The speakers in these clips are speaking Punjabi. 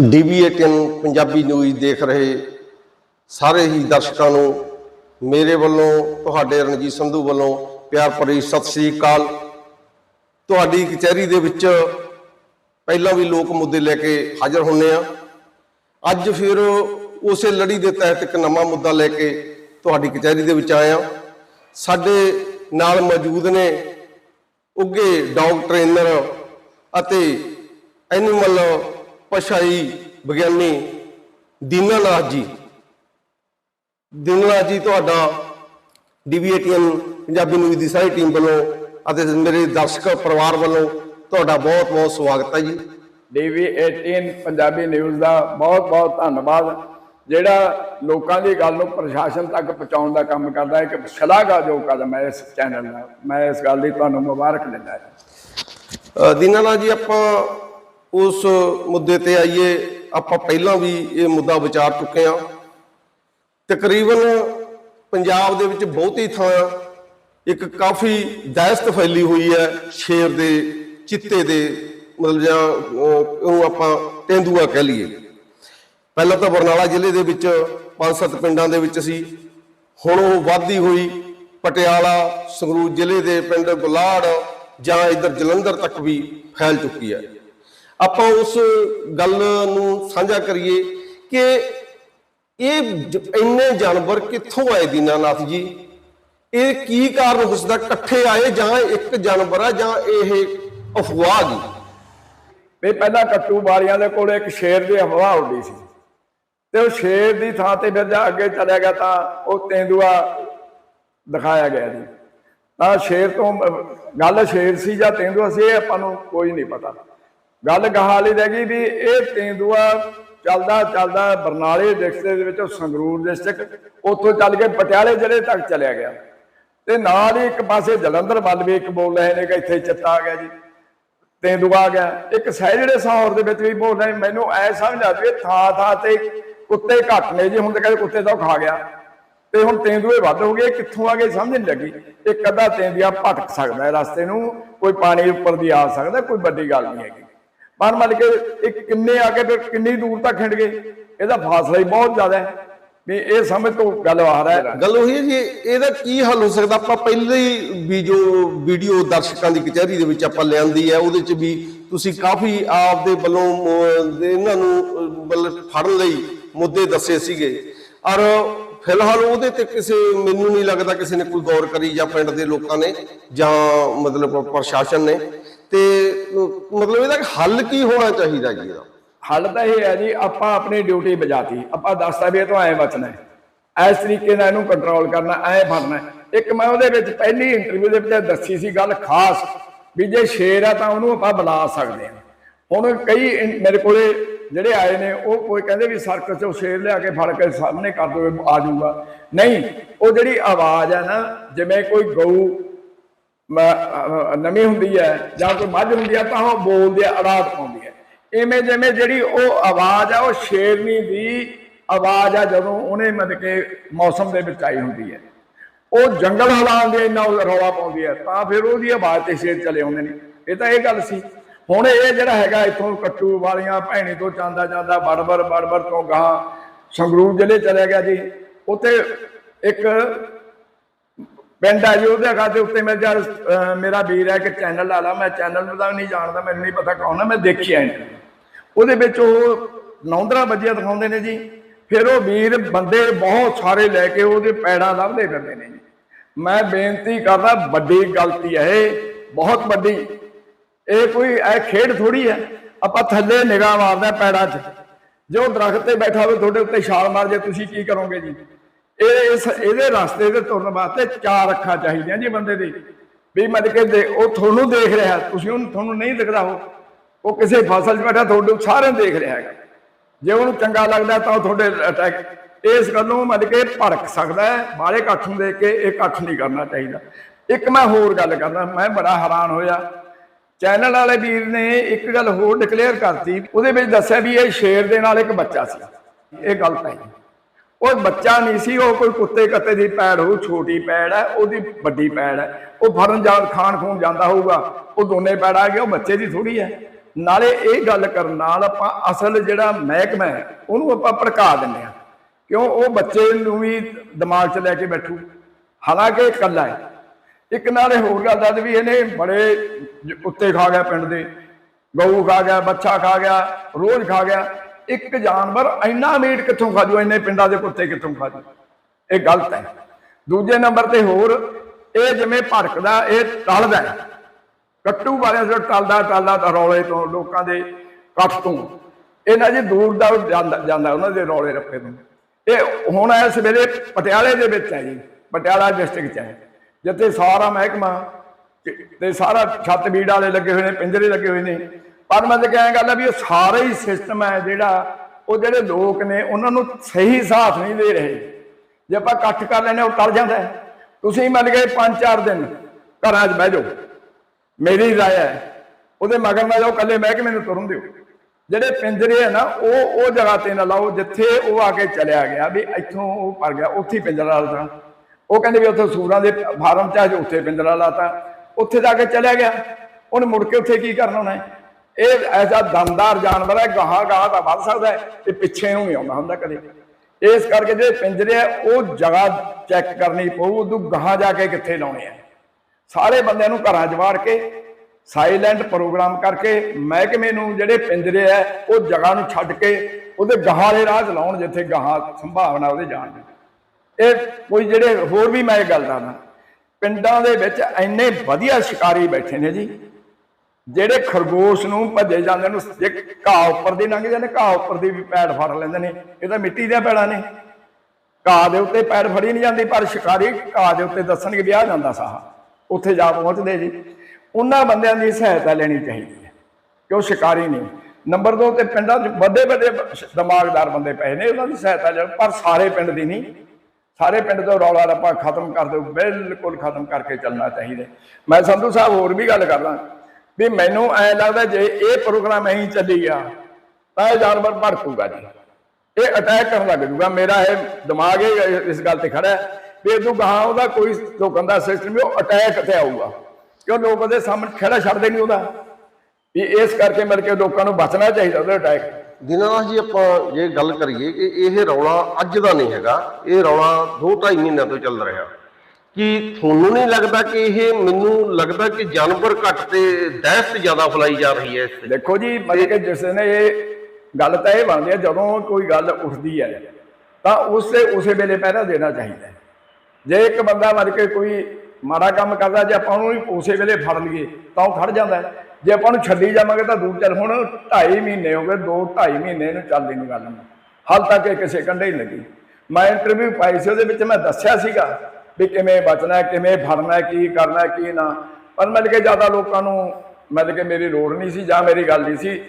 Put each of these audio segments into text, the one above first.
ਡੀਬੀਏ10 ਪੰਜਾਬੀ ਨਿਊਜ਼ ਦੇਖ ਰਹੇ ਸਾਰੇ ਹੀ ਦਰਸ਼ਕਾਂ ਨੂੰ, ਮੇਰੇ ਵੱਲੋਂ, ਤੁਹਾਡੇ ਰਣਜੀਤ ਸੰਧੂ ਵੱਲੋਂ ਪਿਆਰ ਭਰੀ ਸਤਿ ਸ੍ਰੀ ਅਕਾਲ। ਤੁਹਾਡੀ ਕਚਹਿਰੀ ਦੇ ਵਿੱਚ ਪਹਿਲਾਂ ਵੀ ਲੋਕ ਮੁੱਦੇ ਲੈ ਕੇ ਹਾਜ਼ਰ ਹੁੰਨੇ ਆ। ਅੱਜ ਫਿਰ ਉਸੇ ਲੜੀ ਦੇ ਤਹਿਤ ਇੱਕ ਨਵਾਂ ਮੁੱਦਾ ਲੈ ਕੇ ਤੁਹਾਡੀ ਕਚਹਿਰੀ ਦੇ ਵਿੱਚ ਆਇਆ ਸਾਡੇ ਨਾਲ ਮੌਜੂਦ ਨੇ ਉੱਗੇ ਡੌਗ ਟ੍ਰੇਨਰ ਅਤੇ ਐਨੀਮਲ ਪਸ਼ਾਈ ਵਿਗਿਆਨੀ ਦੀਨਾਨਾਥ ਜੀ। ਦੀਨਾਨਾਥ ਜੀ ਤੁਹਾਡਾ ਡੀਬੀਏਟੀਐਨ ਪੰਜਾਬੀ ਨਿਊਜ਼ ਦੀ ਸਾਰੀ ਟੀਮ ਵੱਲੋਂ ਅਤੇ ਮੇਰੇ ਦਰਸ਼ਕ ਪਰਿਵਾਰ ਵੱਲੋਂ ਤੁਹਾਡਾ ਬਹੁਤ ਬਹੁਤ ਸਵਾਗਤ ਹੈ ਜੀ। ਡੀਵੀ 18 ਪੰਜਾਬੀ ਨਿਊਜ਼ ਦਾ ਬਹੁਤ ਬਹੁਤ ਧੰਨਵਾਦ। ਜਿਹੜਾ ਲੋਕਾਂ ਦੀ ਗੱਲ ਨੂੰ ਪ੍ਰਸ਼ਾਸਨ ਤੱਕ ਪਹੁੰਚਾਉਣ ਦਾ ਕੰਮ ਕਰਦਾ ਹੈ ਕਿ ਸ਼ਲਾਘਾਯੋਗ ਕਦਮ ਹੈ ਇਸ ਚੈਨਲ ਦਾ। ਮੈਂ ਇਸ ਗੱਲ ਦੀ ਤੁਹਾਨੂੰ ਮੁਬਾਰਕ ਦਿੰਦਾ ਹਾਂ। ਦੀਨਾਨਾਥ ਜੀ ਆਪਾਂ ਉਸ ਮੁੱਦੇ ਤੇ ਆਈਏ, ਆਪਾਂ ਪਹਿਲਾਂ ਵੀ ਇਹ ਮੁੱਦਾ ਵਿਚਾਰ ਚੁੱਕੇ ਹਾਂ। ਤਕਰੀਬਨ ਪੰਜਾਬ ਦੇ ਵਿੱਚ ਬਹੁਤੀ ਥਾਂ ਇੱਕ ਕਾਫੀ ਦਹਿਸ਼ਤ ਫੈਲੀ ਹੋਈ ਹੈ ਸ਼ੇਰ ਦੇ, ਚਿੱਤੇ ਦੇ, ਮਤਲਬ ਜਾਂ ਉਹਨੂੰ ਆਪਾਂ ਤੇਂਦੂਆ ਕਹਿ ਲਈਏ। ਪਹਿਲਾਂ ਤਾਂ ਬਰਨਾਲਾ ਜ਼ਿਲ੍ਹੇ ਦੇ ਵਿੱਚ ਪੰਜ ਸੱਤ ਪਿੰਡਾਂ ਦੇ ਵਿੱਚ ਸੀ। ਹੁਣ ਉਹ ਵੱਧਦੀ ਹੋਈ ਪਟਿਆਲਾ, ਸੰਗਰੂਰ ਜ਼ਿਲ੍ਹੇ ਦੇ ਪਿੰਡ ਗੁਲਾੜ ਜਾਂ ਇਧਰ ਜਲੰਧਰ ਤੱਕ ਵੀ ਫੈਲ ਚੁੱਕੀ ਹੈ। ਆਪਾਂ ਉਸ ਗੱਲ ਨੂੰ ਸਾਂਝਾ ਕਰੀਏ ਕਿ ਇਹ ਇੰਨੇ ਜਾਨਵਰ ਕਿੱਥੋਂ ਆਏ ਦੀਨਾਨਾਥ ਜੀ? ਇਹ ਕੀ ਕਾਰਨ ਹੋ ਸਕਦਾ ਇਕੱਠੇ ਆਏ ਜਾਂ ਇੱਕ ਜਾਨਵਰ ਆ ਜਾਂ ਇਹ ਅਫਵਾਹ ਜੀ? ਵੀ ਪਹਿਲਾਂ ਕੱਟੂ ਬਾਰੀਆਂ ਦੇ ਕੋਲ ਇੱਕ ਸ਼ੇਰ ਦੀ ਹਵਾ ਉੱਡੀ ਸੀ ਤੇ ਉਹ ਸ਼ੇਰ ਦੀ ਥਾਂ ਤੇ ਫਿਰ ਜਾ ਅੱਗੇ ਚਲਿਆ ਗਿਆ ਤਾਂ ਉਹ ਤੇਂਦੂਆ ਦਿਖਾਇਆ ਗਿਆ ਜੀ। ਤਾਂ ਸ਼ੇਰ ਤੋਂ ਗੱਲ ਸ਼ੇਰ ਸੀ ਜਾਂ ਤੇਂਦੂਆ ਸੀ ਇਹ ਆਪਾਂ ਨੂੰ ਕੋਈ ਨਹੀਂ ਪਤਾ। ਗੱਲ ਗਾਹਾਂ ਰਹਿ ਗਈ ਵੀ ਇਹ ਤੇਂਦੂਆ ਚੱਲਦਾ ਚੱਲਦਾ ਬਰਨਾਲੇ ਡਿਸਟ੍ਰਿਕਟ ਦੇ ਵਿੱਚੋਂ ਸੰਗਰੂਰ ਡਿਸਟ੍ਰਿਕਟ ਉੱਥੋਂ ਚੱਲ ਕੇ ਪਟਿਆਲੇ ਜ਼ਿਲ੍ਹੇ ਤੱਕ ਚਲਿਆ ਗਿਆ। ਤੇ ਨਾਲ ਹੀ ਇੱਕ ਪਾਸੇ ਜਲੰਧਰ ਵੱਲ ਵੀ ਇੱਕ ਬੋਲ ਰਹੇ ਨੇ ਕਿ ਇੱਥੇ ਚੱਤਾ ਆ ਗਿਆ ਜੀ, ਤੇਂਦੂਆ ਆ ਗਿਆ। ਇੱਕ ਸਹਿਜੜੇ ਸੌਰ ਦੇ ਵਿੱਚ ਵੀ ਬੋਲ ਰਹੇ ਮੈਨੂੰ ਐ ਸਮਝ ਆ ਵੀ ਥਾਂ ਥਾਂ ਤੇ ਕੁੱਤੇ ਘੱਟ ਨੇ ਜੀ, ਹੁਣ ਤਾਂ ਕਹਿੰਦੇ ਕੁੱਤੇ ਤਾਂ ਖਾ ਗਿਆ। ਤੇ ਹੁਣ ਤੇਂਦੂਏ ਵੱਧ ਹੋ ਗਏ ਕਿੱਥੋਂ ਆ ਗਏ ਸਮਝ ਨਹੀਂ ਲੱਗੀ। ਇੱਕ ਅੱਧਾ ਤੇਂਦੂਆ ਭਟਕ ਸਕਦਾ ਹੈ ਰਸਤੇ ਨੂੰ, ਕੋਈ ਪਾਣੀ ਉੱਪਰ ਦੀ ਆ ਸਕਦਾ, ਕੋਈ ਵੱਡੀ ਗੱਲ ਨਹੀਂ ਹੈਗੀ। ਪਰ ਮਤਲਬ ਕਿ ਇੱਕ ਕਿੰਨੇ ਆ ਕੇ ਫਿਰ ਕਿੰਨੀ ਦੂਰ ਤੱਕ ਖਿੰਡ ਗਏ, ਇਹਦਾ ਫਾਸਲਾ ਹੀ ਬਹੁਤ ਜ਼ਿਆਦਾ ਹੈ। ਵੀ ਇਹ ਸਮਝ ਤੋਂ ਗੱਲ ਆ ਰਿਹਾ ਹੈ ਗੱਲ ਉਹੀ ਹੈ ਜੀ, ਇਹਦਾ ਕੀ ਹੱਲ ਹੋ ਸਕਦਾ? ਆਪਾਂ ਪਹਿਲੇ ਹੀ ਵੀ ਜੋ ਵੀਡੀਓ ਦਰਸ਼ਕਾਂ ਦੀ ਕਚਹਿਰੀ ਦੇ ਵਿੱਚ ਆਪਾਂ ਲਿਆਂਦੀ ਹੈ, ਉਹਦੇ ਚ ਵੀ ਤੁਸੀਂ ਕਾਫੀ ਆਪ ਦੇ ਵੱਲੋਂ ਇਹਨਾਂ ਨੂੰ ਮਤਲਬ ਫੜਨ ਲਈ ਮੁੱਦੇ ਦੱਸੇ ਸੀਗੇ। ਔਰ ਫਿਲਹਾਲ ਉਹਦੇ ਤੇ ਕਿਸੇ, ਮੈਨੂੰ ਨਹੀਂ ਲੱਗਦਾ ਕਿਸੇ ਨੇ ਕੋਈ ਗੌਰ ਕਰੀ ਜਾਂ ਪਿੰਡ ਦੇ ਲੋਕਾਂ ਨੇ ਜਾਂ ਮਤਲਬ ਪ੍ਰਸ਼ਾਸਨ ਨੇ। ਤੇ ਮਤਲਬ ਇਹਦਾ ਹੱਲ ਕੀ ਹੋਣਾ ਚਾਹੀਦਾ ਜੀ ਇਹਦਾ? ਹੱਲ ਤਾਂ ਇਹ ਹੈ ਜੀ, ਆਪਾਂ ਆਪਣੀ ਡਿਊਟੀ ਬਜਾਤੀ ਆਪਾਂ ਦੱਸਦਾ ਵੀ ਇਹ ਤੋਂ ਐ ਬਚਣਾ ਹੈ। ਇਸ ਤਰੀਕੇ ਨਾਲ ਇਹਨੂੰ ਕੰਟਰੋਲ ਕਰਨਾ, ਐ ਫੜਨਾ ਇੱਕ ਮੈਂ ਉਹਦੇ ਵਿੱਚ ਪਹਿਲੀ ਇੰਟਰਵਿਊ ਦੇ ਵਿੱਚ ਦੱਸੀ ਸੀ ਗੱਲ ਖਾਸ, ਵੀ ਜੇ ਸ਼ੇਰ ਆ ਤਾਂ ਉਹਨੂੰ ਆਪਾਂ ਬੁਲਾ ਸਕਦੇ ਹਾਂ। ਹੁਣ ਕਈ ਮੇਰੇ ਕੋਲੇ ਜਿਹੜੇ ਆਏ ਨੇ, ਉਹ ਕੋਈ ਕਹਿੰਦੇ ਵੀ ਸਰਕਸ ਚੋਂ ਸ਼ੇਰ ਲਿਆ ਕੇ ਫੜ ਕੇ ਸਾਹਮਣੇ ਕਰ ਦੋਵੇ, ਆ ਜਾਊਗਾ। ਨਹੀਂ, ਉਹ ਜਿਹੜੀ ਆਵਾਜ਼ ਹੈ ਨਾ, ਜਿਵੇਂ ਕੋਈ ਗਊ ਨਵੀਂ ਹੁੰਦੀ ਹੈ ਜਾਂ ਕੋਈ ਮੱਝ ਹੁੰਦੀ ਹੈ ਤਾਂ ਉਹ ਬੋਲਦੀ ਹੈ ਆਵਾਜ਼ ਪਾਉਂਦੀ ਹੈ। ਇਵੇਂ ਜਿਵੇਂ ਜਿਹੜੀ ਉਹ ਆਵਾਜ਼ ਆ, ਉਹ ਸ਼ੇਰਨੀ ਦੀ ਆਵਾਜ਼ ਆ ਜਦੋਂ ਉਹਨੇ ਮਤਲਬ ਕਿ ਮੌਸਮ ਦੇ ਵਿੱਚ ਆਈ ਹੁੰਦੀ ਹੈ। ਉਹ ਜੰਗਲ ਹਲਾਉਣ ਦੇ ਇੰਨਾ ਉਹ ਰੌਲਾ ਪਾਉਂਦੀ ਹੈ, ਤਾਂ ਫਿਰ ਉਹਦੀ ਆਵਾਜ਼ ਤੇ ਸ਼ੇਰ ਚਲੇ ਆਉਂਦੇ ਨੇ। ਇਹ ਤਾਂ ਇਹ ਗੱਲ ਸੀ। ਹੁਣ ਇਹ ਜਿਹੜਾ ਹੈਗਾ ਇੱਥੋਂ ਕੱਟੂ ਵਾਲੀਆਂ ਭੈਣੀ ਤੋਂ ਜਾਂਦਾ ਜਾਂਦਾ ਬੜਬੜ ਬੜਬਰ ਤੋਂ ਗਾਂ ਸੰਗਰੂਰ ਜ਼ਿਲ੍ਹੇ ਚਲਿਆ ਗਿਆ ਜੀ। ਉੱਥੇ ਇੱਕ ਪਿੰਡ ਆ ਜੀ, ਉਹਦੇ ਖਾਤੇ ਉੱਤੇ ਮੈਂ ਜਦ ਮੇਰਾ ਵੀਰ ਹੈ ਕਿ ਚੈਨਲ ਲਾ ਲਾ, ਮੈਂ ਚੈਨਲ ਨੂੰ ਤਾਂ ਨਹੀਂ ਜਾਣਦਾ, ਮੈਨੂੰ ਨਹੀਂ ਪਤਾ ਕੌਣ ਹੈ ਮੈਂ ਦੇਖਿਆ ਉਹਦੇ ਵਿੱਚ ਉਹ ਨੌਂਦਰਾ ਵੱਜੀਆਂ ਦਿਖਾਉਂਦੇ ਨੇ ਜੀ, ਫਿਰ ਉਹ ਵੀਰ ਬੰਦੇ ਬਹੁਤ ਸਾਰੇ ਲੈ ਕੇ ਉਹਦੇ ਪੈੜਾਂ ਲੱਭਦੇ ਫਿਰਦੇ ਨੇ ਜੀ। ਮੈਂ ਬੇਨਤੀ ਕਰਦਾ, ਵੱਡੀ ਗਲਤੀ ਹੈ ਇਹ, ਬਹੁਤ ਵੱਡੀ। ਇਹ ਕੋਈ, ਇਹ ਖੇਡ ਥੋੜੀ ਹੈ, ਆਪਾਂ ਥੱਲੇ ਨਿਗਾਹ ਮਾਰਦਾ ਪੈੜਾਂ 'ਚ। ਜੇ ਉਹ ਦਰਖਤ ਤੇ ਬੈਠਾ ਹੋਵੇ, ਤੁਹਾਡੇ ਉੱਤੇ ਛਾਲ ਮਾਰ ਜੇ, ਤੁਸੀਂ ਕੀ ਕਰੋਗੇ ਜੀ? ਇਹ ਇਸ ਇਹਦੇ ਰਸਤੇ ਤੇ ਤੁਰਨ ਵਾਸਤੇ ਚਾਰ ਅੱਖਾਂ ਚਾਹੀਦੀਆਂ ਜੀ ਬੰਦੇ ਦੀ। ਵੀ ਮਤਲਬ ਕਿ ਦੇ- ਉਹ ਤੁਹਾਨੂੰ ਦੇਖ ਰਿਹਾ, ਤੁਸੀਂ ਉਹਨੂੰ ਤੁਹਾਨੂੰ ਨਹੀਂ ਦਿਖਦਾ ਹੋ ਉਹ ਕਿਸੇ ਫਸਲ 'ਚ ਬੈਠਾ ਤੁਹਾਨੂੰ ਸਾਰਿਆਂ ਨੂੰ ਦੇਖ ਰਿਹਾ ਹੈਗਾ। ਜੇ ਉਹਨੂੰ ਚੰਗਾ ਲੱਗਦਾ ਤਾਂ ਉਹ ਤੁਹਾਡੇ ਅਟੈਕ ਇਸ ਗੱਲੋਂ ਮਤਲਬ ਕਿ ਭੜਕ ਸਕਦਾ ਹੈ ਬਾਹਰੇ ਇਕੱਠ ਨੂੰ ਦੇਖ ਕੇ ਇਹ ਇਕੱਠ ਨਹੀਂ ਕਰਨਾ ਚਾਹੀਦਾ। ਇੱਕ ਮੈਂ ਹੋਰ ਗੱਲ ਕਰਦਾ, ਮੈਂ ਬੜਾ ਹੈਰਾਨ ਹੋਇਆ। ਚੈਨਲ ਵਾਲੇ ਵੀਰ ਨੇ ਇੱਕ ਗੱਲ ਹੋਰ ਡਿਕਲੇਅਰ ਕਰਤੀ, ਉਹਦੇ ਵਿੱਚ ਦੱਸਿਆ ਵੀ ਇਹ ਸ਼ੇਰ ਦੇ ਨਾਲ ਇੱਕ ਬੱਚਾ ਸੀ। ਇਹ ਗਲਤ ਹੈ ਉਹ ਬੱਚਾ ਨਹੀਂ ਸੀ, ਉਹ ਕੋਈ ਕੁੱਤੇ ਕੱਤੇ ਦੀ ਪੈੜ ਹੋਊ, ਛੋਟੀ ਪੈੜ ਹੈ, ਉਹਦੀ ਵੱਡੀ ਪੈੜ ਹੈ। ਉਹ ਫਰਨ ਜਾ ਖਾਣ ਖੂਨ ਜਾਂਦਾ ਹੋਊਗਾ, ਉਹ ਦੋਨੇ ਪੈੜ ਆ ਗਏ ਉਹ ਬੱਚੇ ਦੀ ਥੋੜੀ ਹੈ। ਨਾਲੇ ਇਹ ਗੱਲ ਕਰਨ ਨਾਲ ਆਪਾਂ ਅਸਲ ਜਿਹੜਾ ਮਹਿਕਮਾ ਹੈ, ਉਹਨੂੰ ਆਪਾਂ ਭੜਕਾ ਦਿੰਦੇ ਆ ਕਿਉਂ? ਉਹ ਬੱਚੇ ਨੂੰ ਵੀ ਦਿਮਾਗ 'ਚ ਲੈ ਕੇ ਬੈਠੂ। ਹਾਲਾਂਕਿ ਇਕੱਲਾ ਹੈ। ਇੱਕ ਨਾਲੇ ਹੋਰ ਗੱਲ ਦੱਸ ਵੀ ਇਹਨੇ ਬੜੇ ਜ- ਕੁੱਤੇ ਖਾ ਗਿਆ ਪਿੰਡ ਦੇ, ਗਊ ਖਾ ਗਿਆ, ਬੱਚਾ ਖਾ ਗਿਆ, ਰੋਜ਼ ਖਾ ਗਿਆ। ਇੱਕ ਜਾਨਵਰ ਇੰਨਾ ਮੀਟ ਕਿੱਥੋਂ ਖਾ ਜੂ, ਇੰਨੇ ਪਿੰਡਾਂ ਦੇ ਕੁੱਤੇ ਕਿੱਥੋਂ ਖਾ ਜੂ? ਇਹ ਗਲਤ ਹੈ। ਦੂਜੇ ਨੰਬਰ ਤੇ ਹੋਰ, ਇਹ ਜਿਵੇਂ ਭੜਕਦਾ, ਇਹ ਟਲਦਾ ਕੱਟੂ ਵਾਲਿਆਂ ਤੋਂ ਟਲਦਾ ਟਲਦਾ ਤਾਂ ਰੌਲੇ ਤੋਂ, ਲੋਕਾਂ ਦੇ ਕੱਟ ਤੋਂ। ਇਹਨਾਂ ਜੀ ਦੂਰ ਦਾ ਜਾਂਦਾ ਜਾਂਦਾ ਉਹਨਾਂ ਦੇ ਰੌਲੇ ਰੱਪੇ ਤੋਂ। ਇਹ ਹੁਣ ਇਸ ਵੇਲੇ ਪਟਿਆਲੇ ਦੇ ਵਿੱਚ ਹੈ ਜੀ, ਪਟਿਆਲਾ ਡਿਸਟ੍ਰਿਕਟ ਚ ਹੈ। ਜਿੱਥੇ ਸਾਰਾ ਮਹਿਕਮਾ ਤੇ ਸਾਰਾ ਛੱਤ ਬੀੜ ਵਾਲੇ ਲੱਗੇ ਹੋਏ ਨੇ, ਪਿੰਜਰੇ ਲੱਗੇ ਹੋਏ ਨੇ। ਪਰ ਮੈਂ ਤਾਂ ਕਹਿ ਗੱਲ ਹੈ ਵੀ ਉਹ ਸਾਰਾ ਹੀ ਸਿਸਟਮ ਹੈ ਜਿਹੜਾ ਉਹ ਜਿਹੜੇ ਲੋਕ ਨੇ, ਉਹਨਾਂ ਨੂੰ ਸਹੀ ਸਾਥ ਨਹੀਂ ਦੇ ਰਹੇ। ਜੇ ਆਪਾਂ ਇਕੱਠ ਕਰ ਲੈਨੇ ਉਹ ਟਲ ਜਾਂਦਾ ਤੁਸੀਂ ਮੰਨ ਗਏ 5-4 ਦਿਨ ਘਰਾਂ 'ਚ ਬਹਿ ਜਾਓ। ਮੇਰੀ ਰਾਏ ਹੈ, ਉਹਦੇ ਮਗਰ ਨਾ ਜਾਓ ਕੱਲੇ ਮਹਿਕਮੇ ਨੂੰ ਤੁਰਨ ਦਿਓ। ਜਿਹੜੇ ਪਿੰਜਰੇ ਹੈ ਨਾ, ਉਹ ਉਹ ਜਗ੍ਹਾ ਤੇ ਨਾ ਲਾਓ, ਜਿੱਥੇ ਉਹ ਆ ਕੇ ਚਲਿਆ ਗਿਆ ਵੀ ਇੱਥੋਂ ਉਹ ਪਰ ਗਿਆ, ਉੱਥੇ ਹੀ ਪਿੰਜਰਾ ਲਾਤਾ। ਉਹ ਕਹਿੰਦੇ ਵੀ ਉੱਥੇ ਸੂਰਾਂ ਦੇ ਫਾਰਮ ਚ ਆ ਜੋ ਉੱਥੇ ਪਿੰਜਰਾ ਲਾਤਾ। ਉੱਥੇ ਜਾ ਕੇ ਚਲਿਆ ਗਿਆ। ਉਹਨੇ ਮੁੜ ਕੇ ਉੱਥੇ ਕੀ ਕਰਨਾ ਉਹਨੇ ਇਹ ਐਸਾ ਦਮਦਾਰ ਜਾਨਵਰ ਹੈ, ਗਾਹਾਂ ਗਾਹਾਂ ਤਾਂ ਵੱਧ ਸਕਦਾ ਹੈ ਤੇ ਪਿੱਛੇ ਨੂੰ ਨਹੀਂ ਆਉਂਦਾ ਹੁੰਦਾ ਕਦੇ। ਇਸ ਕਰਕੇ ਜਿਹੜੇ ਪਿੰਜਰੇ ਆ, ਉਹ ਜਗ੍ਹਾ ਚੈੱਕ ਕਰਨੀ ਪਊ, ਉਦੋਂ ਗਾਹਾਂ ਜਾ ਕੇ ਕਿੱਥੇ ਲਾਉਣੇ ਆ। ਸਾਰੇ ਬੰਦਿਆਂ ਨੂੰ ਘਰਾਂ 'ਚ ਵਾੜ ਕੇ ਸਾਇਲੈਂਟ ਪ੍ਰੋਗਰਾਮ ਕਰਕੇ, ਮਹਿਕਮੇ ਨੂੰ ਜਿਹੜੇ ਪਿੰਜਰੇ ਆ, ਉਹ ਜਗ੍ਹਾ ਨੂੰ ਛੱਡ ਕੇ, ਉਹਦੇ ਗਾਹਾਂ ਦੇ ਰਾਹ 'ਚ ਲਾਉਣ ਜਿੱਥੇ ਗਾਹਾਂ ਸੰਭਾਵਨਾ ਉਹਦੇ ਜਾਣ ਦੀ। ਇਹ ਕੋਈ ਜਿਹੜੇ ਹੋਰ ਵੀ ਮੈਂ ਇਹ ਗੱਲ ਦੱਸਦਾ, ਪਿੰਡਾਂ ਦੇ ਵਿੱਚ ਇੰਨੇ ਵਧੀਆ ਸ਼ਿਕਾਰੀ ਬੈਠੇ ਨੇ ਜੀ ਜਿਹੜੇ ਖਰਗੋਸ਼ ਨੂੰ ਭੱਜੇ ਜਾਂਦੇ ਨੂੰ, ਜੇ ਘਾਹ ਉੱਪਰ ਦੀ ਲੰਘ ਜਾਂਦੇ ਘਾਹ ਉੱਪਰ ਦੀ ਵੀ ਪੈੜ ਫੜ ਲੈਂਦੇ ਨੇ। ਇਹ ਤਾਂ ਮਿੱਟੀ ਦੀਆਂ ਪੈੜਾਂ ਨੇ। ਘਾਹ ਦੇ ਉੱਤੇ ਪੈੜ ਫੜੀ ਨਹੀਂ ਜਾਂਦੀ, ਪਰ ਸ਼ਿਕਾਰੀ ਘਾਹ ਦੇ ਉੱਤੇ ਦੱਸਣਗੇ ਵਿਆਹ ਜਾਂਦਾ ਸਾਹ। ਉੱਥੇ ਜਾ ਪਹੁੰਚਦੇ ਜੀ। ਉਹਨਾਂ ਬੰਦਿਆਂ ਦੀ ਸਹਾਇਤਾ ਲੈਣੀ ਚਾਹੀਦੀ ਹੈ। ਕਿ ਉਹ ਸ਼ਿਕਾਰੀ ਨਹੀਂ? ਨੰਬਰ 2 ਤੇ ਪਿੰਡਾਂ 'ਚ ਵੱਡੇ ਵੱਡੇ ਦਿਮਾਗਦਾਰ ਬੰਦੇ ਪਏ ਨੇ, ਉਹਨਾਂ ਦੀ ਸਹਾਇਤਾ ਲੈਣ। ਪਰ ਸਾਰੇ ਪਿੰਡ ਦੀ ਨਹੀਂ। ਸਾਰੇ ਪਿੰਡ ਤੋਂ ਰੌਲਾ ਰੱਪਾ ਖਤਮ ਕਰ ਦਿਓ, ਬਿਲਕੁਲ ਖਤਮ ਕਰਕੇ ਚੱਲਣਾ ਚਾਹੀਦਾ। ਮੈਂ ਸੰਧੂ ਸਾਹਿਬ ਹੋਰ ਵੀ ਗੱਲ ਕਰਦਾ। ਵੀ ਮੈਨੂੰ ਐ ਲੱਗਦਾ ਜੇ ਇਹ ਪ੍ਰੋਗਰਾਮ ਐਂ ਚੱਲੀ ਗਿਆ, ਤਾਂ ਇਹ ਜਾਨਵਰ ਭੜਕੂਗਾ ਜੀ। ਇਹ ਅਟੈਕ ਕਰਨ ਲੱਗ ਜੂਗਾ। ਮੇਰਾ ਇਹ ਦਿਮਾਗ ਇਹ, ਇਸ ਗੱਲ ਤੇ ਖੜਾ ਹੈ ਵੀ ਇਹ ਤੋਂ ਗਾਹਾਂ ਉਹਦਾ ਕੋਈ ਲੋਕਾਂ ਦਾ ਸਿਸਟਮ ਉਹ ਅਟੈਕ ਤੇ ਆਊਗਾ। ਕਿਉਂ ਲੋਕ ਉਹਦੇ ਸਾਹਮਣੇ ਖੜਾ ਛੱਡਦੇ ਨਹੀਂ ਉਹਦਾ? ਵੀ ਇਸ ਕਰਕੇ ਮਿਲ ਕੇ ਲੋਕਾਂ ਨੂੰ ਬਚਣਾ ਚਾਹੀਦਾ ਉਹਦੇ ਅਟੈਕ ਦਿਨਾਨਾਥ ਜੀ, ਆਪਾਂ ਜੇ ਗੱਲ ਕਰੀਏ ਕਿ ਇਹ ਰੌਲਾ ਅੱਜ ਦਾ ਨਹੀਂ ਹੈਗਾ। ਇਹ ਰੌਲਾ 2-2.5 ਮਹੀਨਿਆਂ ਤੋਂ ਚੱਲ ਰਿਹਾ। ਕਿ ਤੁਹਾਨੂੰ ਨਹੀਂ ਲੱਗਦਾ ਕਿ ਇਹ ਮੈਨੂੰ ਲੱਗਦਾ ਕਿ ਜਾਨਵਰ ਘੱਟ ਤੇ ਦਹਿਸ਼ਤ ਜ਼ਿਆਦਾ ਫੈਲਾਈ ਜਾ ਰਹੀ ਹੈ ਇਸ ਤੇ? ਦੇਖੋ ਜੀ, ਮਤਲਬ ਕਿ ਜਿਸ ਨੇ ਇਹ ਗੱਲ ਤਾਂ ਇਹ ਬਣਦੀ ਹੈ, ਜਦੋਂ ਕੋਈ ਗੱਲ ਉੱਠਦੀ ਹੈ, ਤਾਂ ਉਸੇ ਉਸੇ ਵੇਲੇ ਪਹਿਰਾ ਦੇਣਾ ਚਾਹੀਦਾ ਜੇ ਇੱਕ ਬੰਦਾ ਮਤਲਬ ਕੇ ਕੋਈ ਮਾੜਾ ਕੰਮ ਕਰਦਾ, ਜੇ ਆਪਾਂ ਉਹਨੂੰ ਉਸੇ ਵੇਲੇ ਫੜ ਲਈਏ, ਤਾਂ ਉਹ ਖੜ ਜਾਂਦਾ ਜੇ ਆਪਾਂ ਨੂੰ ਛੱਡੀ ਜਾਵਾਂਗੇ, ਤਾਂ ਦੂਰ ਚੱਲ ਹੁਣ 2.5 ਮਹੀਨੇ ਹੋ ਗਏ 2 2.5 ਮਹੀਨੇ ਨੂੰ ਚੱਲਦੀ ਨੂੰ ਗੱਲ ਨੂੰ। ਹਾਲ ਤੱਕ ਇਹ ਕਿਸੇ ਕੰਢੇ ਹੀ ਲੱਗੀ। ਮੈਂ ਇੰਟਰਵਿਊ ਪਾਈ ਸੀ, ਉਹਦੇ ਵਿੱਚ ਮੈਂ ਦੱਸਿਆ ਸੀਗਾ ਵੀ ਕਿਵੇਂ ਬਚਣਾ ਕਿਵੇਂ ਫੜਨਾ ਕੀ ਕਰਨਾ ਕੀ ਨਾ। ਪਰ ਮਿਲ ਕੇ ਜ਼ਿਆਦਾ ਲੋਕਾਂ ਨੂੰ ਮਿਲ ਕੇ ਮੇਰੀ ਲੋੜ ਨਹੀਂ ਸੀ ਜਾਂ ਮੇਰੀ ਗੱਲ ਨਹੀਂ ਸੀ।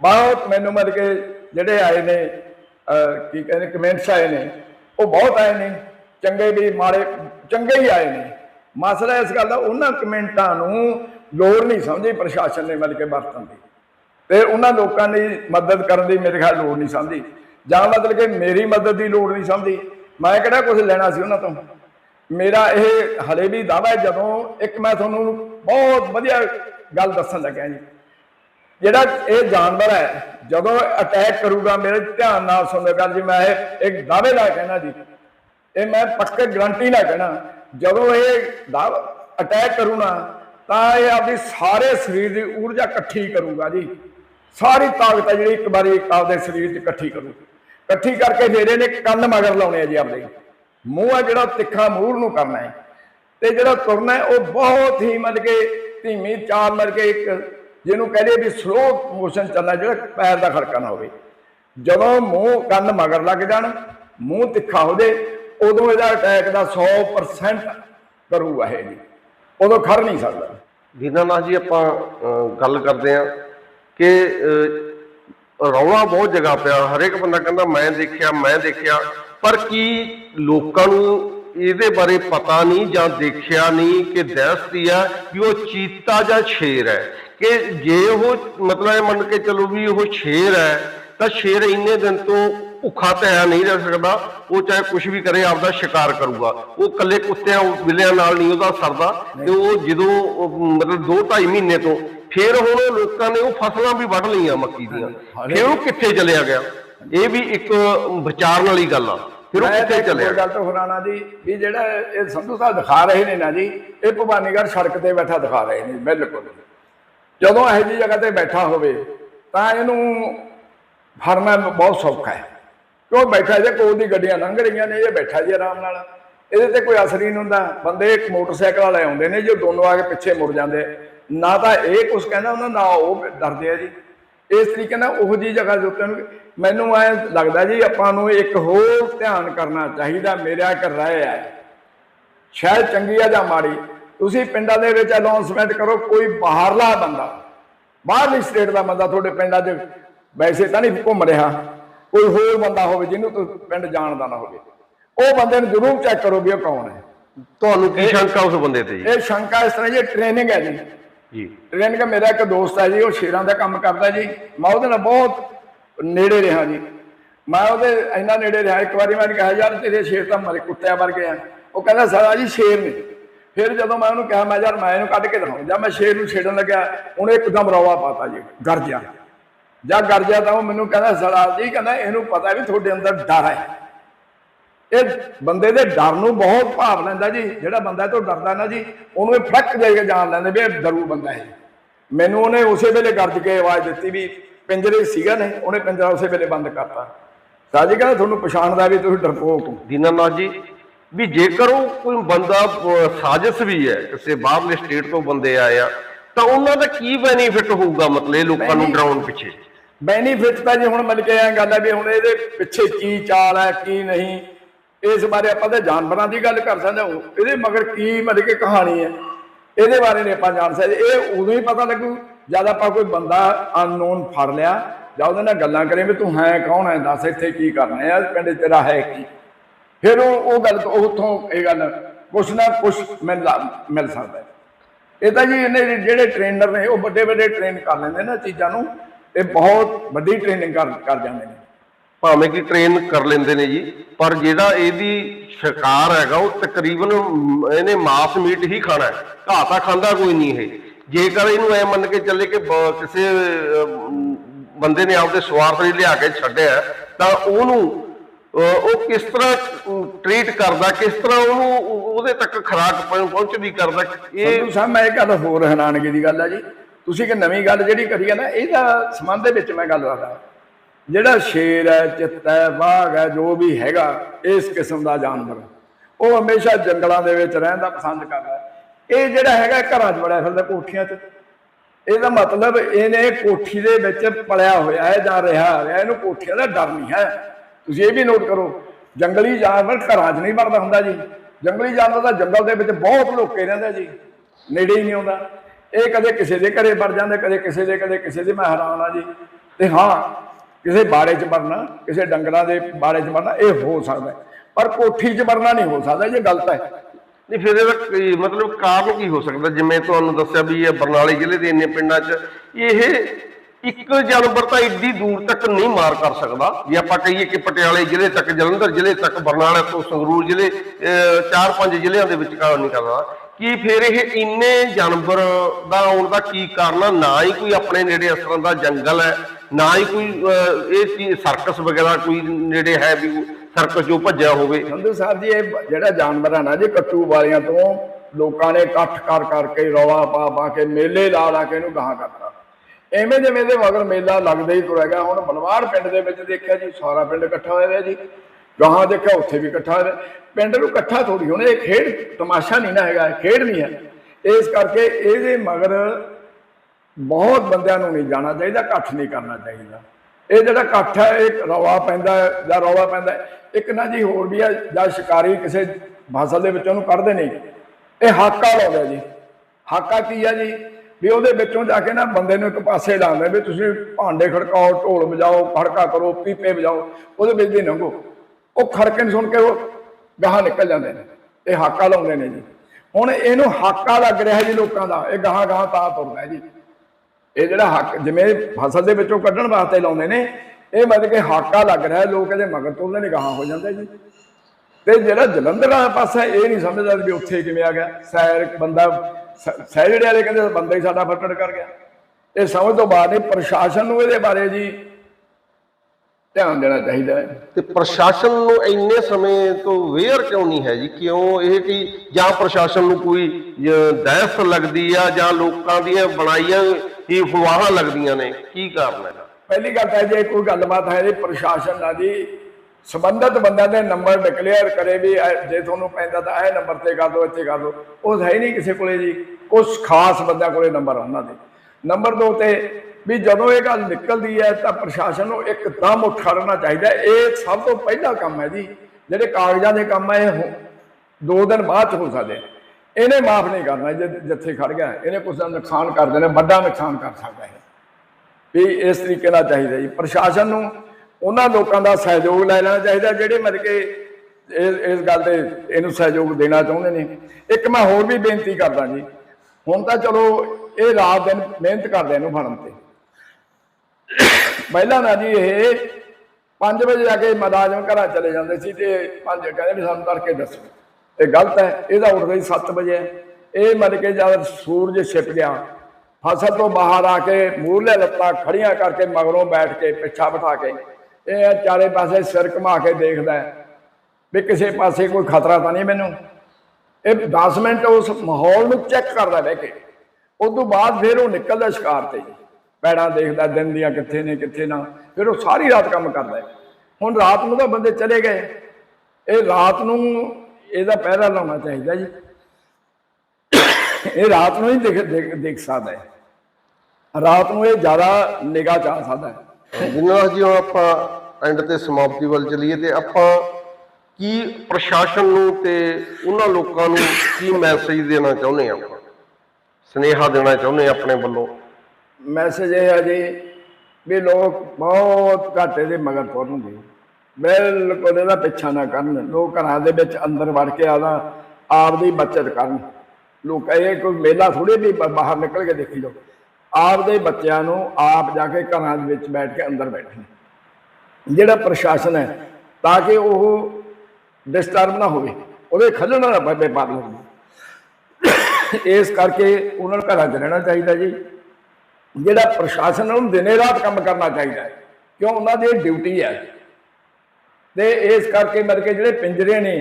ਬਹੁਤ ਮੈਨੂੰ ਮਿਲ ਕੇ ਜਿਹੜੇ ਆਏ ਨੇ ਕੀ ਕਹਿੰਦੇ ਕਮੈਂਟਸ ਆਏ ਨੇ, ਉਹ ਬਹੁਤ ਆਏ ਨੇ। ਚੰਗੇ ਵੀ, ਮਾੜੇ, ਚੰਗੇ ਹੀ ਆਏ ਨੇ। ਮਸਲਾ ਇਸ ਗੱਲ ਦਾ, ਉਹਨਾਂ ਕਮੈਂਟਾਂ ਨੂੰ ਲੋੜ ਨਹੀਂ ਸਮਝੀ ਪ੍ਰਸ਼ਾਸਨ ਨੇ ਮਿਲ ਕੇ ਵਰਤਣ ਦੀ। ਤੇ ਉਹਨਾਂ ਲੋਕਾਂ ਦੀ ਮਦਦ ਕਰਨ ਦੀ ਮੇਰੇ ਖਿਆਲ ਲੋੜ ਨਹੀਂ ਸਮਝੀ। ਜਾਂ ਮਤਲਬ ਕਿ ਮੇਰੀ ਮਦਦ ਦੀ ਲੋੜ ਨਹੀਂ ਸਮਝੀ। ਮੈਂ ਕਿਹੜਾ ਕੁਝ ਲੈਣਾ ਸੀ ਉਹਨਾਂ ਤੋਂ? ਮੇਰਾ ਇਹ ਹਲੇ ਵੀ ਦਾਵਾ ਜਦੋਂ ਇੱਕ ਮੈਂ ਤੁਹਾਨੂੰ ਬਹੁਤ ਵਧੀਆ ਗੱਲ ਦੱਸਣ ਲੱਗਿਆ ਜੀ। ਜਿਹੜਾ ਇਹ ਜਾਨਵਰ ਹੈ, ਜਦੋਂ ਅਟੈਕ ਕਰੂਗਾ, ਮੇਰੇ ਧਿਆਨ ਨਾਲ ਸੁਣੋ ਗੱਲ ਜੀ, ਮੈਂ ਇਹ ਇੱਕ ਦਾਅਵੇ ਨਾਲ ਕਹਿਣਾ ਜੀ। ਇਹ ਮੈਂ ਪੱਕੇ ਗਰੰਟੀ ਨਾਲ ਕਹਿਣਾ, ਜਦੋਂ ਇਹ ਅਟੈਕ ਕਰੂ ਨਾ ਤਾਂ ਇਹ ਆਪਦੀ ਸਾਰੇ ਸਰੀਰ ਦੀ ਊਰਜਾ ਇਕੱਠੀ ਕਰੂਗਾ ਜੀ। ਸਾਰੀ ਤਾਕਤ ਹੈ ਜਿਹੜੀ ਇੱਕ ਵਾਰੀ ਆਪਦੇ ਸਰੀਰ 'ਚ ਇਕੱਠੀ ਕਰੂ ਇਕੱਠੀ ਕਰਕੇ ਫਿਰ ਇਹਨੇ ਕੰਨ ਮਗਰ ਲਾਉਣੇ ਆ ਜੀ ਆਪਦੇ। ਮੂੰਹ ਆ ਜਿਹੜਾ ਤਿੱਖਾ ਮੂੰਹ ਨੂੰ ਕਰਨਾ ਹੈ। ਤੇ ਜਿਹੜਾ ਤੁਰਨਾ ਹੈ, ਉਹ ਬਹੁਤ ਹੀ ਮਤਲਬ ਕਿ ਧੀਮੀ ਚਾਲ ਮਰ ਕੇ ਇੱਕ ਜਿਹਨੂੰ ਕਹਿੰਦੇ ਵੀ ਸਲੋ ਮੋਸ਼ਨ ਚੱਲਣਾ ਜਿਹੜਾ ਪੈਰ ਦਾ ਖੜਕਾ ਨਾ ਹੋਵੇ। ਜਦੋਂ ਮੂੰਹ ਕੰਨ ਮਗਰ ਲੱਗ ਜਾਣ, ਮੂੰਹ ਤਿੱਖਾ ਹੋ ਜੇ, ਉਦੋਂ ਇਹਦਾ ਅਟੈਕ ਦਾ 100% ਕਰੂਗਾ ਇਹ ਜੀ। ਉਦੋਂ ਖੜ ਨਹੀਂ ਸਕਦਾ। ਦੀਨਾਨਾਥ ਜੀ ਆਪਾਂ ਗੱਲ ਕਰਦੇ ਹਾਂ ਕਿ ਰੌਲਾ ਬਹੁਤ ਜਗ੍ਹਾ ਪਿਆ। ਹਰੇਕ ਬੰਦਾ ਕਹਿੰਦਾ, ਮੈਂ ਦੇਖਿਆ ਮੈਂ ਦੇਖਿਆ। ਪਰ ਕੀ ਲੋਕਾਂ ਨੂੰ ਇਹਦੇ ਬਾਰੇ ਪਤਾ ਨਹੀਂ ਜਾਂ ਦੇਖਿਆ ਨਹੀਂ ਕਿ ਦਹਿਸ਼ਤੀ ਆ ਵੀ ਉਹ ਚੀਤਾ ਜਾਂ ਸ਼ੇਰ ਹੈ? ਕਿ ਜੇ ਉਹ ਮਤਲਬ ਇਹ ਮੰਨ ਕੇ ਚਲੋ ਵੀ ਉਹ ਸ਼ੇਰ ਹੈ ਤਾਂ ਸ਼ੇਰ ਇੰਨੇ ਦਿਨ ਤੋਂ ਭੁੱਖਾ ਧਿਆ ਨਹੀਂ ਰਹਿ ਸਕਦਾ। ਉਹ ਚਾਹੇ ਕੁਝ ਵੀ ਕਰੇ ਆਪਦਾ ਸ਼ਿਕਾਰ ਕਰੂਗਾ। ਉਹ ਕੱਲੇ ਕੁੱਤਿਆਂ ਬਿੱਲਿਆਂ ਨਾਲ ਨਹੀਂ ਉਹਦਾ ਸਰਦਾ। ਤੇ ਉਹ ਜਦੋਂ ਮਤਲਬ 2 2.5 ਮਹੀਨੇ ਤੋਂ ਫਿਰ ਹੁਣ ਲੋਕਾਂ ਨੇ ਉਹ ਫਸਲਾਂ ਵੀ ਵੱਢ ਲਈਆਂ ਮੱਕੀ ਦੀਆਂ। ਫਿਰ ਉਹ ਕਿੱਥੇ ਚਲਿਆ ਗਿਆ? ਇਹ ਵੀ ਇੱਕ ਵਿਚਾਰਨ ਵਾਲੀ ਗੱਲ ਆ। ਫਿਰ ਉਹ ਕਿੱਥੇ ਚਲਿਆ? ਤੋਂ ਹੈਰਾਨਾ ਜੀ ਵੀ ਜਿਹੜਾ ਇਹ ਸੰਧੂ ਸਾਹਿਬ ਦਿਖਾ ਰਹੇ ਨੇ ਨਾ ਜੀ ਇਹ ਭਵਾਨੀਗੜ੍ਹ ਸੜਕ ਤੇ ਬੈਠਾ ਦਿਖਾ ਰਹੇ ਨੇ ਬਿਲਕੁਲ। ਜਦੋਂ ਇਹੋ ਜਿਹੀ ਜਗ੍ਹਾ ਤੇ ਬੈਠਾ ਹੋਵੇ ਤਾਂ ਇਹਨੂੰ ਫੜਨਾ ਬਹੁਤ ਸੌਖਾ ਹੈ। ਕਿਉਂ ਬੈਠਾ ਜੇ ਕੋਲ ਦੀ ਗੱਡੀਆਂ ਲੰਘ ਰਹੀਆਂ ਨੇ ਇਹ ਬੈਠਾ ਜੀ ਆਰਾਮ ਨਾਲ। ਇਹਦੇ ਤੇ ਕੋਈ ਅਸਰ ਹੀ ਨਹੀਂ ਹੁੰਦਾ। ਬੰਦੇ ਇੱਕ ਮੋਟਰਸਾਈਕਲ ਵਾਲੇ ਆਉਂਦੇ ਨੇ ਜੋ ਦੋਨੋਂ ਆ ਕੇ ਪਿੱਛੇ ਮੁੜ ਜਾਂਦੇ। ਨਾ ਤਾਂ ਇਹ ਕੁਝ ਕਹਿੰਦਾ ਉਹਨਾਂ ਨਾ ਉਹ ਡਰਦੇ ਆ ਜੀ। ਇਸ ਤਰੀਕੇ ਨਾਲ ਉਹੋ ਜਿਹੀ ਜਗ੍ਹਾ ਦੇ ਉੱਤੇ ਮੈਨੂੰ ਐ ਲੱਗਦਾ ਜੀ ਆਪਾਂ ਨੂੰ ਇੱਕ ਹੋਰ ਧਿਆਨ ਕਰਨਾ ਚਾਹੀਦਾ ਮੇਰਾ ਇੱਕ ਰਾਏ ਹੈ। ਸ਼ਾਇਦ ਚੰਗੀ ਆ ਜਾਂ ਮਾੜੀ ਤੁਸੀਂ ਪਿੰਡਾਂ ਦੇ ਵਿੱਚ ਅਨਾਉਂਸਮੈਂਟ ਕਰੋ ਕੋਈ ਬਾਹਰਲਾ ਬੰਦਾ ਬਾਹਰਲੀ ਸਟੇਟ ਦਾ ਬੰਦਾ ਤੁਹਾਡੇ ਪਿੰਡਾਂ 'ਚ ਵੈਸੇ ਤਾਂ ਨਹੀਂ ਘੁੰਮ ਰਿਹਾ ਕੋਈ ਹੋਰ ਬੰਦਾ ਹੋਵੇ ਜਿਹਨੂੰ ਤੁਸੀਂ ਪਿੰਡ ਜਾਣਦਾ ਨਾ ਹੋਵੇ। ਉਹ ਬੰਦੇ ਨੂੰ ਜ਼ਰੂਰ ਚੈੱਕ ਕਰੋ ਵੀ ਉਹ ਕੌਣ ਹੈ। ਤੁਹਾਨੂੰ ਕੀ ਸ਼ੰਕਾ ਉਸ ਬੰਦੇ ਤੇ ਜੀ? ਇਹ ਸ਼ੰਕਾ ਇਸ ਤਰ੍ਹਾਂ ਜੀ ਟ੍ਰੇਨਿੰਗ ਹੈ ਜੀ। ਜੀ। ਕਿ ਮੇਰਾ ਇੱਕ ਦੋਸਤ ਹੈ ਜੀ, ਉਹ ਸ਼ੇਰਾਂ ਦਾ ਕੰਮ ਕਰਦਾ ਜੀ। ਮੈਂ ਉਹਦੇ ਨਾਲ ਬਹੁਤ ਨੇੜੇ ਰਿਹਾ ਜੀ। ਮੈਂ ਉਹਦੇ ਇੰਨਾ ਨੇੜੇ ਰਿਹਾ, ਇੱਕ ਵਾਰੀ ਮੈਂ ਕਿਹਾ, ਯਾਰ, ਤੇਰੇ ਸ਼ੇਰ ਤਾਂ ਮਰੇ, ਕੁੱਤਿਆਂ ਵਰਗੇ ਆ। ਉਹ ਕਹਿੰਦਾ ਸਾਰਾ ਜੀ, ਸ਼ੇਰ ਨੇ। ਫਿਰ ਜਦੋਂ ਮੈਂ ਉਹਨੂੰ ਕਿਹਾ, ਮੈਂ ਯਾਰ, ਮੈਂ ਇਹਨੂੰ ਕੱਢ ਕੇ ਦਿਖਾਉਂ। ਜਾਂ ਮੈਂ ਸ਼ੇਰ ਨੂੰ ਛੇੜਨ ਲੱਗਿਆ, ਉਹਨੇ ਇੱਕਦਮ ਰੌਲਾ ਪਾਤਾ ਜੀ, ਗਰਜਿਆ। ਜਾਂ ਗਰਜਿਆ ਤਾਂ ਉਹ ਮੈਨੂੰ ਕਹਿੰਦਾ ਸਰਦਾਰ ਜੀ, ਕਹਿੰਦਾ, ਇਹਨੂੰ ਪਤਾ ਵੀ ਤੁਹਾਡੇ ਅੰਦਰ ਡਰ ਹੈ। ਇਹ ਬੰਦੇ ਦੇ ਡਰ ਨੂੰ ਬਹੁਤ ਭਾਵ ਲੈਂਦਾ ਜੀ ਜਿਹੜਾ ਬੰਦਾ ਤੋਂ ਡਰਦਾ ਨਾ ਜੀ ਉਹਨੂੰ ਇਹ ਫੜਕ ਦੇ ਕੇ ਜਾਣ ਲੈਂਦੇ ਵੀ ਇਹ ਡਰੂ ਬੰਦਾ ਹੈ ਮੈਨੂੰ ਉਹਨੇ ਉਸੇ ਵੇਲੇ ਗਰਜ ਕੇ ਆਵਾਜ਼ ਦਿੱਤੀ ਵੀ ਪਿੰਜਰੇ ਸੀਗਾ ਨਹੀਂ ਉਹਨੇ ਪਿੰਜਰਾ ਉਸੇ ਵੇਲੇ ਬੰਦ ਕਰਤਾ। ਸਾਜੀ ਕਹਿੰਦਾ ਤੁਹਾਨੂੰ ਪਛਾਣਦਾ ਵੀ ਤੁਸੀਂ ਡਰਪੋਕ ਹੋ ਦੀਨਾਨਾਥ ਜੀ ਵੀ ਜੇਕਰ ਉਹ ਕੋਈ ਬੰਦਾ ਸਾਜ਼ਿਸ਼ ਵੀ ਹੈ ਕਿਸੇ ਬਾਹਰਲੇ ਸਟੇਟ ਤੋਂ ਬੰਦੇ ਆਏ ਆ ਤਾਂ ਉਹਨਾਂ ਦਾ ਕੀ ਬੈਨੀਫਿਟ ਹੋਊਗਾ ਮਤਲਬ ਇਹ ਲੋਕਾਂ ਨੂੰ ਡਰਾਉਣ ਪਿੱਛੇ? ਬੈਨੀਫਿਟ ਤਾਂ ਜੀ ਹੁਣ ਮਿਲ ਕੇ ਐਂ ਗੱਲ ਹੈ ਵੀ ਹੁਣ ਇਹਦੇ ਪਿੱਛੇ ਕੀ ਚਾਲ ਹੈ ਕੀ ਨਹੀਂ। ਇਸ ਬਾਰੇ ਆਪਾਂ ਤਾਂ ਜਾਨਵਰਾਂ ਦੀ ਗੱਲ ਕਰ ਸਕਦੇ ਹਾਂ। ਇਹਦੇ ਮਗਰ ਕੀ ਮਤਲਬ ਕਿ ਕਹਾਣੀ ਹੈ? ਇਹਦੇ ਬਾਰੇ ਨਹੀਂ ਆਪਾਂ ਜਾਣ ਸਕਦੇ। ਇਹ ਉਦੋਂ ਹੀ ਪਤਾ ਲੱਗੂ ਜਦ ਆਪਾਂ ਕੋਈ ਬੰਦਾ ਅਨਨੋਨ ਫੜ ਲਿਆ, ਜਾਂ ਉਹਦੇ ਨਾਲ ਗੱਲਾਂ ਕਰੇ ਵੀ ਤੂੰ ਹੈ ਕੌਣ ਹੈ, ਦੱਸ ਇੱਥੇ ਕੀ ਕਰਨਾ ਹੈ, ਪਿੰਡ ਤੇਰਾ ਹੈ ਕੀ। ਫਿਰ ਉਹ ਉਹ ਗੱਲ ਤੋਂ ਉੱਥੋਂ ਇਹ ਗੱਲ ਕੁਛ ਨਾ ਕੁਛ ਮਿਲ ਮਿਲ ਸਕਦਾ ਇਹ ਤਾਂ ਜੀ ਇਹਨੇ ਜਿਹੜੇ ਟ੍ਰੇਨਰ ਨੇ, ਉਹ ਵੱਡੇ ਵੱਡੇ ਟ੍ਰੇਨ ਕਰ ਲੈਂਦੇ ਨੇ ਚੀਜ਼ਾਂ ਨੂੰ। ਇਹ ਬਹੁਤ ਵੱਡੀ ਟ੍ਰੇਨਿੰਗ ਕਰ ਕਰ ਜਾਂਦੇ ਨੇ। ਭਾਵੇਂ ਕਿ ਟ੍ਰੇਨ ਕਰ ਲੈਂਦੇ ਨੇ ਜੀ, ਪਰ ਜਿਹੜਾ ਇਹਦੀ ਸ਼ਿਕਾਰ ਹੈਗਾ, ਉਹ ਤਕਰੀਬਨ ਇਹਨੇ ਮਾਸ ਮੀਟ ਹੀ ਖਾਣਾ ਹੈ। ਘਾਹ ਤਾਂ ਖਾਂਦਾ ਕੋਈ ਨਹੀਂ ਇਹ। ਜੇਕਰ ਇਹਨੂੰ ਐ ਮੰਨ ਕੇ ਚੱਲੇ ਕਿ ਬ- ਕਿਸੇ ਬੰਦੇ ਨੇ ਆਪਦੇ ਸਵਾਰਥ ਲਈ ਲਿਆ ਕੇ ਛੱਡਿਆ, ਤਾਂ ਉਹਨੂੰ ਉਹ ਕਿਸ ਤਰ੍ਹਾਂ ਟ੍ਰੀਟ ਕਰਦਾ, ਕਿਸ ਤਰ੍ਹਾਂ ਉਹਨੂੰ, ਉਹਦੇ ਤੱਕ ਖਰਾਕ ਪਹੁੰਚਦੀ ਕਰਦਾ, ਇਹ ਸੰਧੂ ਸਾਹਿਬ, ਮੈਂ ਇਹ ਗੱਲ ਹੋਰ ਹੈਰਾਨਗੀ ਦੀ ਗੱਲ ਹੈ ਜੀ। ਤੁਸੀਂ ਕਿ ਨਵੀਂ ਗੱਲ ਜਿਹੜੀ ਕਰੀ ਹੈ ਨਾ, ਇਹਦਾ ਸੰਬੰਧ ਦੇ ਵਿੱਚ ਮੈਂ ਗੱਲ ਕਰਦਾ। ਜਿਹੜਾ ਸ਼ੇਰ ਹੈ, ਚਿੱਤਾ ਹੈ ਬਾਘ ਹੈ, ਜੋ ਵੀ ਹੈਗਾ, ਇਸ ਕਿਸਮ ਦਾ ਜਾਨਵਰ ਉਹ ਹਮੇਸ਼ਾ ਜੰਗਲਾਂ ਦੇ ਵਿੱਚ ਰਹਿਣ ਦਾ ਪਸੰਦ ਕਰਦਾ ਇਹ ਜਿਹੜਾ ਹੈਗਾ ਘਰਾਂ 'ਚ ਵੜਿਆ ਫਿਰਦਾ, ਕੋਠੀਆਂ 'ਚ। ਇਹਦਾ ਮਤਲਬ ਇਹਨੇ ਕੋਠੀ ਦੇ ਵਿੱਚ ਪਲਿਆ ਹੋਇਆ ਹੈ ਜਾਂ ਰਿਹਾ ਹੋਇਆ, ਇਹਨੂੰ ਕੋਠੀਆਂ ਦਾ ਡਰ ਨਹੀਂ ਹੈ। ਤੁਸੀਂ ਇਹ ਵੀ ਨੋਟ ਕਰੋ, ਜੰਗਲੀ ਜਾਨਵਰ ਘਰਾਂ 'ਚ ਨਹੀਂ ਵੜਦਾ ਹੁੰਦਾ ਜੀ। ਜੰਗਲੀ ਜਾਨਵਰ ਤਾਂ ਜੰਗਲ ਦੇ ਵਿੱਚ ਬਹੁਤ ਲੋਕੇ ਰਹਿੰਦਾ ਜੀ, ਨੇੜੇ ਹੀ ਨਹੀਂ ਆਉਂਦਾ। ਇਹ ਕਦੇ ਕਿਸੇ ਦੇ ਘਰੇ ਵੜ ਜਾਂਦੇ, ਕਦੇ ਕਿਸੇ ਦੇ, ਕਦੇ ਕਿਸੇ ਦੇ, ਮੈਂ ਹੈਰਾਨ ਆ ਜੀ। ਤੇ ਹਾਂ ਕਿਸੇ ਬਾੜੇ 'ਚ ਵੜਨਾ ਕਿਸੇ ਡੰਗਰਾਂ ਦੇ ਬਾੜੇ 'ਚ ਵੜਨਾ ਇਹ ਹੋ ਸਕਦਾ ਪਰ ਕੋਠੀ 'ਚ ਵੜਨਾ ਨਹੀਂ ਹੋ ਸਕਦਾ ਇਹ ਗਲਤ ਹੈ। ਨਹੀਂ ਫਿਰ ਇਹਦਾ ਮਤਲਬ ਕਾਰਨ ਕੀ ਹੋ ਸਕਦਾ? ਜਿਵੇਂ ਤੁਹਾਨੂੰ ਦੱਸਿਆ ਵੀ ਇਹ ਬਰਨਾਲੇ ਜ਼ਿਲ੍ਹੇ ਦੇ ਇੰਨੇ ਪਿੰਡਾਂ 'ਚ ਇਹ ਇੱਕ ਜਾਨਵਰ ਤਾਂ ਇੱਡੀ ਦੂਰ ਤੱਕ ਨਹੀਂ ਮਾਰ ਕਰ ਸਕਦਾ। ਜੇ ਆਪਾਂ ਕਹੀਏ ਕਿ ਪਟਿਆਲੇ ਜ਼ਿਲ੍ਹੇ ਤੱਕ ਜਲੰਧਰ ਜ਼ਿਲ੍ਹੇ ਤੱਕ ਬਰਨਾਲਾ ਤੋਂ ਸੰਗਰੂਰ ਜ਼ਿਲ੍ਹੇ ਅਹ, ਚਾਰ ਪੰਜ ਜ਼ਿਲ੍ਹਿਆਂ ਦੇ ਵਿੱਚ ਕਾਰਨ ਨਹੀਂ ਕਰਦਾ ਕੀ ਫਿਰ ਇਹ ਇੰਨੇ ਜਾਨਵਰ ਦਾ ਆਉਣ ਦਾ ਕੀ ਕਾਰਨ ਆ? ਨਾ ਹੀ ਕੋਈ ਆਪਣੇ ਨੇੜੇ ਇਸ ਤਰ੍ਹਾਂ ਦਾ ਜੰਗਲ ਹੈ ਨਾ ਹੀ ਕੋਈ ਅਹ, ਇਹ ਚੀਜ਼ ਸਰਕਸ ਵਗੈਰਾ ਕੋਈ ਨੇੜੇ ਹੈ ਵੀ ਸਰਕਸ ਜੋ ਭੱਜਿਆ ਹੋਵੇ। ਸੰਧੂ ਸਾਹਿਬ ਜੀ ਇਹ ਜਿਹੜਾ ਜਾਨਵਰ ਨਾ ਜੀ ਕੱਟੂ ਵਾਲਿਆਂ ਤੋਂ ਲੋਕਾਂ ਨੇ ਇਕੱਠ ਕਰ ਕਰਕੇ ਰੌਲਾ ਪਾ ਪਾ ਕੇ ਮੇਲੇ ਲਾ ਲਾ ਕੇ ਇਹਨੂੰ ਗਾਹਾਂ ਕਰਤਾ। ਐਵੇਂ ਜਿਵੇਂ ਦੇ ਮਗਰ ਮੇਲਾ ਲੱਗਦਾ ਹੀ ਤੁਰਿਆ ਗਿਆ। ਹੁਣ ਬਲਵਾੜ ਪਿੰਡ ਦੇ ਵਿੱਚ ਦੇਖਿਆ ਜੀ ਸਾਰਾ ਪਿੰਡ ਇਕੱਠਾ ਹੋਇਆ ਰਿਹਾ ਜੀ। ਗਾਹਾਂ ਦੇਖਿਆ ਉੱਥੇ ਵੀ ਇਕੱਠਾ ਹੋਇਆ ਰਿਹਾ ਪਿੰਡ ਨੂੰ ਇਕੱਠਾ ਥੋੜੀ ਹੁਣ ਇਹ ਖੇਡ ਤਮਾਸ਼ਾ ਨਹੀਂ ਨਾ ਹੈਗਾ ਇਹ ਖੇਡ ਨਹੀਂ ਹੈ। ਇਸ ਕਰਕੇ ਇਹਦੇ ਮਗਰ ਬਹੁਤ ਬੰਦਿਆਂ ਨੂੰ ਨਹੀਂ ਜਾਣਾ ਚਾਹੀਦਾ, ਇਕੱਠ ਨਹੀਂ ਕਰਨਾ ਚਾਹੀਦਾ। ਇਹ ਜਿਹੜਾ ਇਕੱਠ ਹੈ, ਇਹ ਰੌਲਾ ਪੈਂਦਾ ਹੈ, ਜਾਂ ਰੌਲਾ ਪੈਂਦਾ ਇੱਕ ਨਾ ਜੀ ਹੋਰ ਵੀ ਹੈ, ਜਾਂ ਸ਼ਿਕਾਰੀ ਕਿਸੇ ਫਸਲ ਦੇ ਵਿੱਚ ਉਹਨੂੰ ਕੱਢਦੇ ਨਹੀਂ। ਇਹ ਹਾਕਾ ਲਾਉਂਦਾ ਜੀ। ਹਾਕਾ ਕੀ ਹੈ ਜੀ? ਵੀ ਉਹਦੇ ਵਿੱਚੋਂ ਜਾ ਕੇ ਨਾ ਬੰਦੇ ਨੂੰ ਇੱਕ ਪਾਸੇ ਲਾਉਂਦੇ ਵੀ ਤੁਸੀਂ ਭਾਂਡੇ ਖੜਕਾਓ, ਢੋਲ ਵਜਾਓ ਖੜਕਾ ਕਰੋ, ਪੀਪੇ ਵਜਾਓ, ਉਹਦੇ ਵਿੱਚ ਦੀ ਲੰਘੋ ਉਹ ਖੜਕੇ ਨੂੰ ਸੁਣ ਕੇ ਉਹ ਗਾਹਾਂ ਨਿਕਲ ਜਾਂਦੇ ਨੇ। ਇਹ ਹਾਕਾ ਲਾਉਂਦੇ ਨੇ ਜੀ। ਹੁਣ ਇਹਨੂੰ ਹਾਕਾ ਲੱਗ ਰਿਹਾ ਜੀ ਲੋਕਾਂ ਦਾ। ਇਹ ਗਾਹਾਂ ਗਾਹਾਂ ਤਾਂ ਤੁਰਦਾ ਜੀ। ਇਹ ਜਿਹੜਾ ਹੱਕ ਜਿਵੇਂ ਫਸਲ ਦੇ ਵਿੱਚੋਂ ਕੱਢਣ ਵਾਸਤੇ ਲਾਉਂਦੇ ਨੇ, ਇਹ ਮਤਲਬ ਕਿ ਹਾਕਾ ਲੱਗ ਰਿਹਾ, ਲੋਕ ਇਹਦੇ ਮਗਰ ਤੋਂ ਉਹਦੇ ਨਿਗਾਹਾਂ ਹੋ ਜਾਂਦੇ ਜੀ ਤੇ ਜਿਹੜਾ ਜਲੰਧਰ ਵਾਲਾ ਪਾਸਾ, ਇਹ ਨਹੀਂ ਸਮਝਦਾ ਵੀ ਉੱਥੇ ਕਿਵੇਂ ਆ ਗਿਆ। ਸੈਰ ਬੰਦਾ ਸਹਿਜੜੇ ਵਾਲੇ ਕਹਿੰਦੇ, ਬੰਦਾ ਹੀ ਸਾਡਾ ਫੱਟੜ ਕਰ ਗਿਆ। ਇਹ ਸਮਝ ਤੋਂ ਬਾਅਦ ਨਹੀਂ, ਪ੍ਰਸ਼ਾਸਨ ਨੂੰ ਇਹਦੇ ਬਾਰੇ ਜੀ ਧਿਆਨ ਦੇਣਾ ਚਾਹੀਦਾ ਹੈ। ਤੇ ਪ੍ਰਸ਼ਾਸਨ ਨੂੰ ਇੰਨੇ ਸਮੇਂ ਤੋਂ ਵੇਅਰ ਕਿਉਂ ਨਹੀਂ ਹੈ ਜੀ? ਕਿਉਂ ਇਹ ਕਿ ਜਾਂ ਪ੍ਰਸ਼ਾਸਨ ਨੂੰ ਕੋਈ ਅਹ, ਦਹਿਸ਼ਤ ਲੱਗਦੀ ਆ ਜਾਂ ਲੋਕਾਂ ਦੀਆਂ ਬਣਾਈਆਂ ਹੀ ਫਵਾਹਾਂ ਲੱਗਦੀਆਂ ਨੇ? ਕੀ ਕਾਰਨ ਹੈ ਪਹਿਲੀ ਗੱਲ ਤਾਂ ਜੇ ਕੋਈ ਗੱਲਬਾਤ ਹੈ ਜੀ ਪ੍ਰਸ਼ਾਸਨ ਨਾਲ ਜੀ। ਸੰਬੰਧਿਤ ਬੰਦਿਆਂ ਦੇ ਨੰਬਰ ਡਿਕਲੇਅਰ ਕਰੇ ਵੀ ਜੇ ਤੁਹਾਨੂੰ ਪੈਂਦਾ ਤਾਂ ਇਹ ਨੰਬਰ ਤੇ ਕਰ ਦਿਓ ਇੱਥੇ ਕਰ ਦਿਓ। ਉਹ ਹੈ ਨਹੀਂ ਕਿਸੇ ਕੋਲੇ ਜੀ। ਕੁਝ ਖਾਸ ਬੰਦਿਆਂ ਕੋਲੇ ਨੰਬਰ ਉਹਨਾਂ ਦੇ। ਨੰਬਰ 2 ਤੇ ਵੀ ਜਦੋਂ ਇਹ ਗੱਲ ਨਿਕਲਦੀ ਹੈ ਤਾਂ ਪ੍ਰਸ਼ਾਸਨ ਨੂੰ ਇੱਕਦਮ ਉੱਠ ਖੜਨਾ ਚਾਹੀਦਾ ਇਹ ਸਭ ਤੋਂ ਪਹਿਲਾ ਕੰਮ ਹੈ ਜੀ। ਜਿਹੜੇ ਕਾਗਜ਼ਾਂ ਦੇ ਕੰਮ ਹੈ, ਇਹ ਦੋ ਦਿਨ ਬਾਅਦ ਚ ਹੋ ਸਕਦੇ ਇਹਨੇ ਮਾਫ ਨਹੀਂ ਕਰਨਾ ਜੇ ਜਿੱਥੇ ਖੜ ਗਿਆ। ਇਹਨੇ ਕੁਝ ਦਾ ਨੁਕਸਾਨ ਕਰ ਦੇਣਾ, ਵੱਡਾ ਨੁਕਸਾਨ ਕਰ ਸਕਦਾ ਹੈ ਵੀ ਇਸ ਤਰੀਕੇ ਨਾਲ ਚਾਹੀਦਾ ਜੀ। ਪ੍ਰਸ਼ਾਸਨ ਨੂੰ ਉਹਨਾਂ ਲੋਕਾਂ ਦਾ ਸਹਿਯੋਗ ਲੈ ਲੈਣਾ ਚਾਹੀਦਾ ਜਿਹੜੇ ਮਤਲਬ ਕਿ ਇਸ ਇਸ ਗੱਲ ਤੇ ਇਹਨੂੰ ਸਹਿਯੋਗ ਦੇਣਾ ਚਾਹੁੰਦੇ ਨੇ। ਇੱਕ ਮੈਂ ਹੋਰ ਵੀ ਬੇਨਤੀ ਕਰਦਾ ਜੀ। ਹੁਣ ਤਾਂ ਚਲੋ, ਇਹ ਰਾਤ ਦਿਨ ਮਿਹਨਤ ਕਰਦੇ ਇਹਨੂੰ ਫੜਨ ਤੇ। ਪਹਿਲਾਂ ਨਾ ਜੀ ਇਹ 5 ਵਜੇ ਜਾ ਕੇ ਮੁਲਾਜ਼ਮ ਘਰਾਂ ਚਲੇ ਜਾਂਦੇ ਸੀ ਤੇ 5 ਕਹਿੰਦੇ ਵੀ ਸਾਨੂੰ ਤੜਕੇ ਦੱਸੋ। ਇਹ ਗਲਤ ਹੈ ਇਹਦਾ ਉੱਠਦਾ ਹੀ 7 ਵਜੇ ਹੈ। ਇਹ ਮਤਲਬ ਕੇ ਜਦ ਸੂਰਜ ਛਿਪ ਗਿਆ, ਫਸਲ ਤੋਂ ਬਾਹਰ ਆ ਕੇ ਮੂਹਰਲੇ ਲੱਤਾਂ ਖੜੀਆਂ ਕਰਕੇ ਮਗਰੋਂ ਬੈਠ ਕੇ ਪਿੱਛਾ ਬਿਠਾ ਕੇ, ਇਹ ਚਾਰੇ ਪਾਸੇ ਸਿਰ ਘੁਮਾ ਕੇ ਦੇਖਦਾ ਵੀ ਕਿਸੇ ਪਾਸੇ ਕੋਈ ਖਤਰਾ ਤਾਂ ਨਹੀਂ ਮੈਨੂੰ? ਇਹ 10 ਮਿੰਟ ਉਸ ਮਾਹੌਲ ਨੂੰ ਚੈੱਕ ਕਰਦਾ ਬਹਿ ਕੇ। ਉਸ ਤੋਂ ਬਾਅਦ ਫਿਰ ਉਹ ਨਿਕਲਦਾ ਸ਼ਿਕਾਰ ਤੇ ਜੀ। ਪੈੜਾਂ ਦੇਖਦਾ, ਦਿਨ ਦੀਆਂ ਕਿੱਥੇ ਨੇ, ਕਿੱਥੇ ਨਾ। ਫਿਰ ਉਹ ਸਾਰੀ ਰਾਤ ਕੰਮ ਕਰਦਾ ਹੈ। ਹੁਣ ਰਾਤ ਨੂੰ ਤਾਂ ਬੰਦੇ ਚਲੇ ਗਏ। ਇਹ ਰਾਤ ਨੂੰ ਇਹਦਾ ਪਹਿਰਾ ਲਾਉਣਾ ਚਾਹੀਦਾ ਜੀ। ਇਹ ਰਾਤ ਨੂੰ ਹੀ ਦੇਖ, ਦੇਖ- ਸਕਦਾ ਹੈ। ਰਾਤ ਨੂੰ ਇਹ ਜ਼ਿਆਦਾ ਨਿਗਾਹ ਚ ਆ ਸਕਦਾ ਹੈ। ਜਿੰਨਾ ਜੀ ਹੁਣ ਆਪਾਂ ਐਂਡ ਤੇ ਸਮਾਪਤੀ ਵੱਲ ਚਲੀਏ ਤੇ ਆਪਾਂ ਕੀ ਪ੍ਰਸ਼ਾਸਨ ਨੂੰ ਤੇ ਉਹਨਾਂ ਲੋਕਾਂ ਨੂੰ ਕੀ ਮੈਸੇਜ ਦੇਣਾ ਚਾਹੁੰਦੇ ਆ ਆਪਾਂ? ਸਨੇਹਾ ਦੇਣਾ ਚਾਹੁੰਦੇ ਆ ਆਪਣੇ ਵੱਲੋਂ? ਮੈਸੇਜ ਇਹ ਹੈ ਜੀ ਵੀ ਲੋਕ ਬਹੁਤ ਘਾਟੇ ਦੇ ਮਗਰ ਤੁਰਨਗੇ। ਬਿਲਕੁਲ ਇਹਦਾ ਪਿੱਛਾ ਨਾ ਕਰਨ। ਲੋਕ ਘਰਾਂ ਦੇ ਵਿੱਚ ਅੰਦਰ ਵੜ ਕੇ ਆਦਾ ਆਪ ਦੀ ਬਚਤ ਕਰਨ। ਲੋਕ ਇਹ ਕੋਈ ਮੇਲਾ ਥੋੜੇ ਵੀ ਬ- ਬਾਹਰ ਨਿਕਲ ਕੇ ਦੇਖੀ ਜਾਓ। ਆਪ ਦੇ ਬੱਚਿਆਂ ਨੂੰ ਆਪ ਜਾ ਕੇ ਘਰਾਂ ਦੇ ਵਿੱਚ ਬੈਠ ਕੇ ਅੰਦਰ ਬੈਠਣ। ਜਿਹੜਾ ਪ੍ਰਸ਼ਾਸਨ ਹੈ, ਤਾਂ ਕਿ ਉਹ ਡਿਸਟਰਬ ਨਾ ਹੋਵੇ। ਉਹਦੇ ਖੱਲਣ ਨਾ ਪਵੇ ਪਬਲਿਕ ਇਸ ਕਰਕੇ ਉਹਨਾਂ ਨੂੰ ਘਰਾਂ 'ਚ ਰਹਿਣਾ ਚਾਹੀਦਾ ਜੀ। ਜਿਹੜਾ ਪ੍ਰਸ਼ਾਸਨ ਹੈ, ਉਹਨੂੰ ਦਿਨੇ ਰਾਤ ਕੰਮ ਕਰਨਾ ਚਾਹੀਦਾ ਹੈ ਕਿਉਂ ਉਹਨਾਂ ਦੀ ਡਿਊਟੀ ਹੈ। ਤੇ ਇਸ ਕਰਕੇ ਮਤਲਬ ਕਿ ਜਿਹੜੇ ਪਿੰਜਰੇ ਨੇ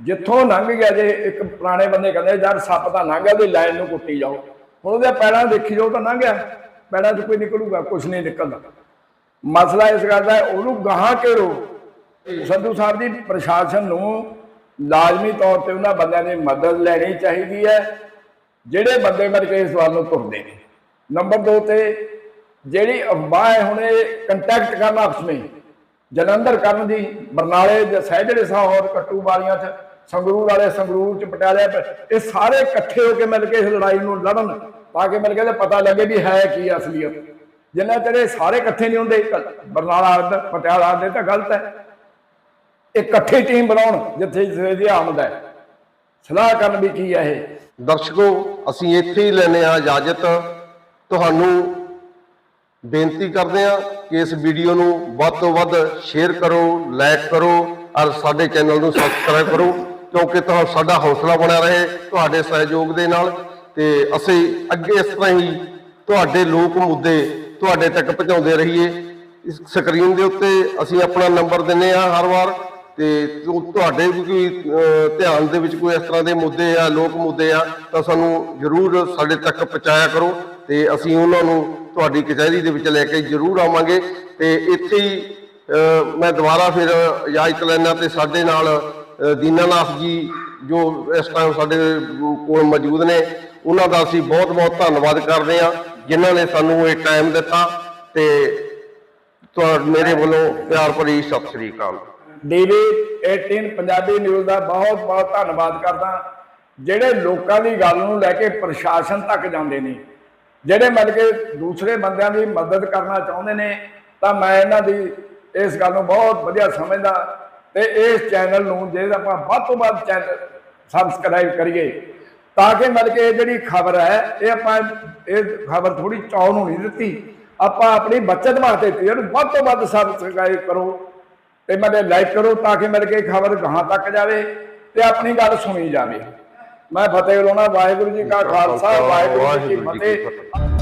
ਜਿੱਥੋਂ ਲੰਘ ਗਿਆ ਜੇ ਇੱਕ ਪੁਰਾਣੇ ਬੰਦੇ ਕਹਿੰਦੇ ਯਾਰ ਸੱਪ ਤਾਂ ਲੰਘ ਗਿਆ ਉਹਦੀ ਲਾਈਨ ਨੂੰ ਕੁੱਟੀ ਜਾਓ। ਹੁਣ ਉਹਦੇ ਪੈਰਾਂ ਦੇਖੀ ਜਾਓ ਤਾਂ ਲੰਘ ਗਿਆ। ਪੈਰਾਂ 'ਚ ਕੋਈ ਨਿਕਲੂਗਾ ਕੁਝ ਨਹੀਂ ਨਿਕਲਦਾ। ਮਸਲਾ ਇਸ ਗੱਲ ਦਾ ਉਹਨੂੰ ਗਾਹਾਂ ਘੇਰੋ। ਸੰਧੂ ਸਾਹਿਬ ਦੀ ਪ੍ਰਸ਼ਾਸਨ ਨੂੰ ਲਾਜ਼ਮੀ ਤੌਰ ਤੇ ਉਹਨਾਂ ਬੰਦਿਆਂ ਦੀ ਮਦਦ ਲੈਣੀ ਚਾਹੀਦੀ ਹੈ ਜਿਹੜੇ ਬੰਦੇ ਮਰ ਕੇ ਇਸ ਵੱਲ ਨੂੰ ਤੁਰਦੇ ਨੇ। ਨੰਬਰ 2 ਤੇ ਜਿਹੜੀ ਅਫਵਾਹ ਹੈ, ਹੁਣ ਇਹ ਕੰਟੈਕਟ ਕਰਨ ਆਪਸ ਵਿੱਚ, ਜਲੰਧਰ ਕਰਨ ਦੀ, ਬਰਨਾਲੇ ਦੇ ਸਹਿਜੜੇ ਸਾਹੌਰ ਕੱਟੂ ਵਾਲੀਆਂ ਚ, ਸੰਗਰੂਰ ਵਾਲੇ ਸੰਗਰੂਰ ਚ ਪਟਿਆਲੇ ਇਹ ਸਾਰੇ ਇਕੱਠੇ ਹੋ ਕੇ ਮਿਲ ਕੇ ਇਸ ਲੜਾਈ ਨੂੰ ਲੜਨ ਤਾਂ ਕਿ ਮਿਲ ਕੇ ਤੇ ਪਤਾ ਲੱਗੇ ਵੀ ਹੈ ਕੀ ਅਸਲੀਅਤ। ਜਿੰਨਾ ਚਿਰ ਸਾਰੇ ਇਕੱਠੇ ਨਹੀਂ ਹੁੰਦੇ, ਬਰਨਾਲਾ ਅੱਡ ਪਟਿਆਲਾ ਅੱਡ ਤਾਂ ਗਲਤ ਹੈ। ਇਹ ਇਕੱਠੀ ਟੀਮ ਬਣਾਉਣ, ਜਿੱਥੇ ਜਿੱਥੇ ਆਮਦ ਹੈ। ਸਲਾਹ ਕਰਨ ਵੀ ਕੀ ਹੈ ਇਹ। ਦਰਸ਼ਕੋ, ਅਸੀਂ ਇੱਥੇ ਹੀ ਲੈਨੇ ਆ ਇਜਾਜ਼ਤ। ਤੁਹਾਨੂੰ ਬੇਨਤੀ ਕਰਦੇ ਆ ਕਿ ਇਸ ਵੀਡੀਓ ਨੂੰ ਵੱਧ ਤੋਂ ਵੱਧ ਸ਼ੇਅਰ ਕਰੋ ਲਾਈਕ ਕਰੋ ਔਰ ਸਾਡੇ ਚੈਨਲ ਨੂੰ ਸਬਸਕ੍ਰਾਈਬ ਕਰੋ, ਕਿਉਂਕਿ ਤੁਹਾਨੂੰ ਸਾਡਾ ਹੌਸਲਾ ਬਣਿਆ ਰਹੇ ਤੁਹਾਡੇ ਸਹਿਯੋਗ ਦੇ ਨਾਲ ਤੇ ਅਸੀਂ ਅੱਗੇ ਇਸ ਤਰ੍ਹਾਂ ਹੀ ਤੁਹਾਡੇ ਲੋਕ ਮੁੱਦੇ ਤੁਹਾਡੇ ਤੱਕ ਪਹੁੰਚਾਉਂਦੇ ਰਹੀਏ। ਇਸ ਸਕਰੀਨ ਦੇ ਉੱਤੇ ਅਸੀਂ ਆਪਣਾ ਨੰਬਰ ਦਿੰਨੇ ਆ ਹਰ ਵਾਰ ਤੇ ਤੁਹਾਡੇ ਵੀ ਕੋਈ ਧਿਆਨ ਦੇ ਵਿੱਚ ਕੋਈ ਇਸ ਤਰ੍ਹਾਂ ਦੇ ਮੁੱਦੇ ਆ, ਲੋਕ ਮੁੱਦੇ ਆ, ਤਾਂ ਸਾਨੂੰ ਜਰੂਰ ਸਾਡੇ ਤੱਕ ਪਹੁੰਚਾਇਆ ਕਰੋ। ਤੇ ਅਸੀਂ ਉਹਨਾਂ ਨੂੰ ਤੁਹਾਡੀ ਕਚਹਿਰੀ ਦੇ ਵਿੱਚ ਲੈ ਕੇ ਜਰੂਰ ਆਵਾਂਗੇ ਤੇ ਇੱਥੇ ਹੀ ਮੈਂ ਦੁਬਾਰਾ ਫਿਰ ਇਜਾਜ਼ਤ ਲੈਣਾ ਤੇ ਸਾਡੇ ਨਾਲ ਅਹ, ਦੀਨਾਨਾਥ ਜੀ ਜੋ ਇਸ ਟਾਈਮ ਸਾਡੇ ਕੋਲ ਮੌਜੂਦ ਨੇ ਉਹਨਾਂ ਦਾ ਅਸੀਂ ਬਹੁਤ ਬਹੁਤ ਧੰਨਵਾਦ ਕਰਦੇ ਹਾਂ ਜਿਨ੍ਹਾਂ ਨੇ ਸਾਨੂੰ ਇਹ ਟਾਈਮ ਦਿੱਤਾ ਤੇ ਤੁਹਾ ਮੇਰੇ ਵੱਲੋਂ ਪਿਆਰ ਭਰੀ ਸਤਿ ਸ੍ਰੀ ਅਕਾਲ। ਡੇਲੀ 18 ਪੰਜਾਬੀ ਨਿਊਜ਼ ਦਾ ਬਹੁਤ ਬਹੁਤ ਧੰਨਵਾਦ ਕਰਦਾ ਜਿਹੜੇ ਲੋਕਾਂ ਦੀ ਗੱਲ ਨੂੰ ਲੈ ਕੇ ਪ੍ਰਸ਼ਾਸਨ ਤੱਕ ਜਾਂਦੇ ਨੇ ਜਿਹੜੇ ਮਤਲਬ ਕਿ ਦੂਸਰੇ ਬੰਦਿਆਂ ਦੀ ਮਦਦ ਕਰਨਾ ਚਾਹੁੰਦੇ ਨੇ, ਤਾਂ ਮੈਂ ਇਹਨਾਂ ਦੀ ਇਸ ਗੱਲ ਨੂੰ ਬਹੁਤ ਵਧੀਆ ਸਮਝਦਾ ਤੇ ਇਸ ਚੈਨਲ ਨੂੰ ਜੇ ਆਪਾਂ ਵੱਧ ਤੋਂ ਵੱਧ ਚੈਨਲ ਸਬਸਕ੍ਰਾਈਬ ਕਰੀਏ, ਤਾਂ ਕਿ ਮਤਲਬ ਕਿ ਇਹ ਜਿਹੜੀ ਖਬਰ ਹੈ, ਇਹ ਆਪਾਂ ਇਹ ਖਬਰ ਥੋੜੀ ਚੌਂ ਨੂੰ ਨਹੀਂ ਦਿੱਤੀ, ਆਪਾਂ ਆਪਣੀ ਬੱਚਤ ਵਾਸਤੇ ਦਿੱਤੀ, ਇਹਨੂੰ ਵੱਧ ਤੋਂ ਵੱਧ ਸਬਸਕ੍ਰਾਈਬ ਕਰੋ ਤੇ ਮੇਰੇ ਲਾਈਕ ਕਰੋ ਤਾਂ ਕਿ ਮੇਰੇ ਕੇ ਖਬਰ ਗਾਹਾਂ ਤੱਕ ਜਾਵੇ ਤੇ ਆਪਣੀ ਗੱਲ ਸੁਣੀ ਜਾਵੇ। ਮੈਂ ਫਤਿਹ ਲਾਉਣਾ ਵਾਹਿਗੁਰੂ ਜੀ ਕਾ ਖਾਲਸਾ ਵਾਹਿਗੁਰੂ ਜੀ ਕੀ ਫਤਿਹ।